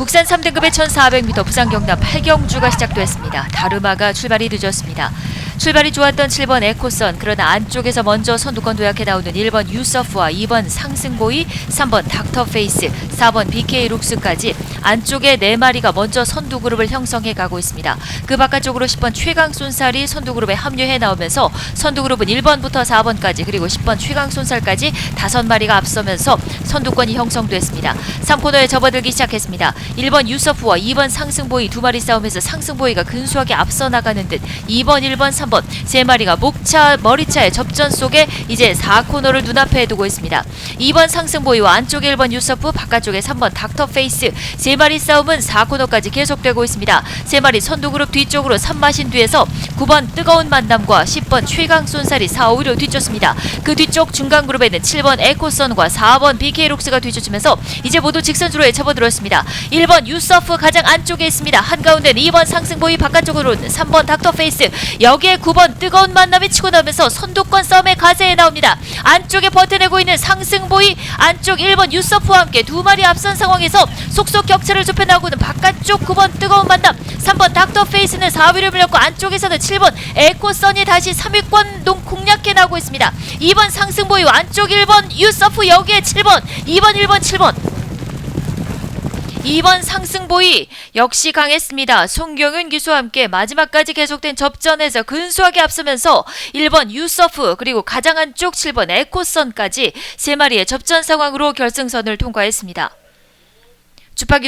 국산 3등급의 1400m 부산 경남 8경주가 시작됐습니다. 다르마가 출발이 늦었습니다. 출발이 좋았던 7번 에코선 그러나 안쪽에서 먼저 선두권 도약해 나오는 1번 유서프와 2번 상승보이 3번 닥터페이스 4번 BK 룩스까지 안쪽에 4마리가 먼저 선두 그룹을 형성해 가고 있습니다. 그 바깥쪽으로 10번 최강손살이 선두 그룹에 합류해 나오면서 선두 그룹은 1번부터 4번까지 그리고 10번 최강손살까지 5마리가 앞서면서 선두권이 형성됐습니다. 3코너에 접어들기 시작했습니다. 1번 유서프와 2번 상승보이 두 마리 싸움에서 상승보이가 근소하게 앞서 나가는 듯 2번, 1번, 3번 세 마리가 목차, 머리차의 접전 속에 이제 4코너를 눈앞에 두고 있습니다. 2번 상승보이와 안쪽에 1번 유서프, 바깥쪽에 3번 닥터페이스 세 마리 싸움은 4코너까지 계속되고 있습니다. 세 마리 선두그룹 뒤쪽으로 3마신 뒤에서 9번 뜨거운 만남과 10번 최강손살이 4, 5위로 뒤쫓습니다. 그 뒤쪽 중간 그룹에는 7번 에코선과 4번 BK록스가 뒤쫓으면서 이제 모두 직선주로에 접어들었습니다. 1번 유서프 가장 안쪽에 있습니다. 한가운데는 2번 상승보이 바깥쪽으로는 3번 닥터페이스 여기에 9번 뜨거운 만남이 치고 나오면서 선두권 싸움의 가세에 나옵니다. 안쪽에 버텨내고 있는 상승보이 안쪽 1번 유서프와 함께 두 마리 앞선 상황에서 속속 격차를 좁혀 나오고는 바깥쪽 9번 뜨거운 만남 3번 닥터페이스는 4위를 물렸고 안쪽에서는 7번 에코선이 다시 3위권 동 공략해 나오고 있습니다. 2번 상승보이와 안쪽 1번 유서프 여기에 7번 2번 1번 7번 2번 상승보이 역시 강했습니다. 송경윤 기수와 함께 마지막까지 계속된 접전에서 근소하게 앞서면서 1번 유서프 그리고 가장 안쪽 7번 에코선까지 세 마리의 접전 상황으로 결승선을 통과했습니다. 주파기